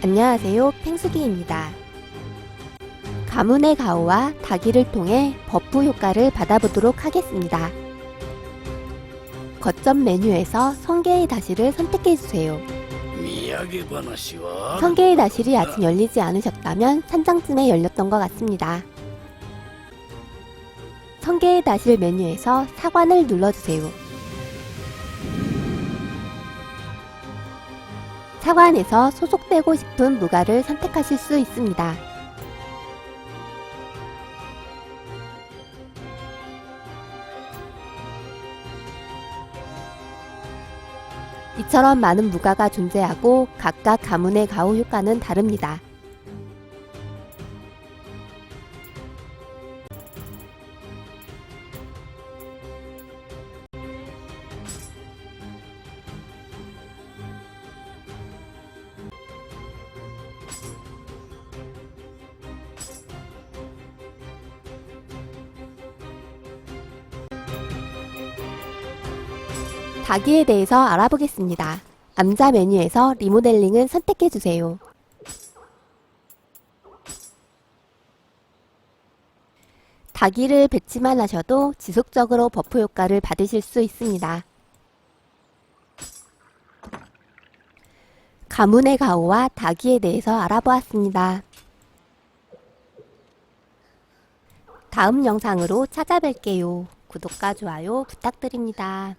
안녕하세요. 펭수기입니다. 가문의 가오와 다기를 통해 버프 효과를 받아보도록 하겠습니다. 거점 메뉴에서 성게의 다시를 선택해주세요. 성게의 다실이 아직 열리지 않으셨다면 3장쯤에 열렸던 것 같습니다. 성게의 다실 메뉴에서 사관을 눌러주세요. 사관에서 소속되고 싶은 무가를 선택하실 수 있습니다. 이처럼 많은 무가가 존재하고 각각 가문의 가오 효과는 다릅니다. 다기에 대해서 알아보겠습니다. 암자 메뉴에서 리모델링을 선택해주세요. 다기를 배치만 하셔도 지속적으로 버프 효과를 받으실 수 있습니다. 가문의 가오와 다기에 대해서 알아보았습니다. 다음 영상으로 찾아뵐게요. 구독과 좋아요 부탁드립니다.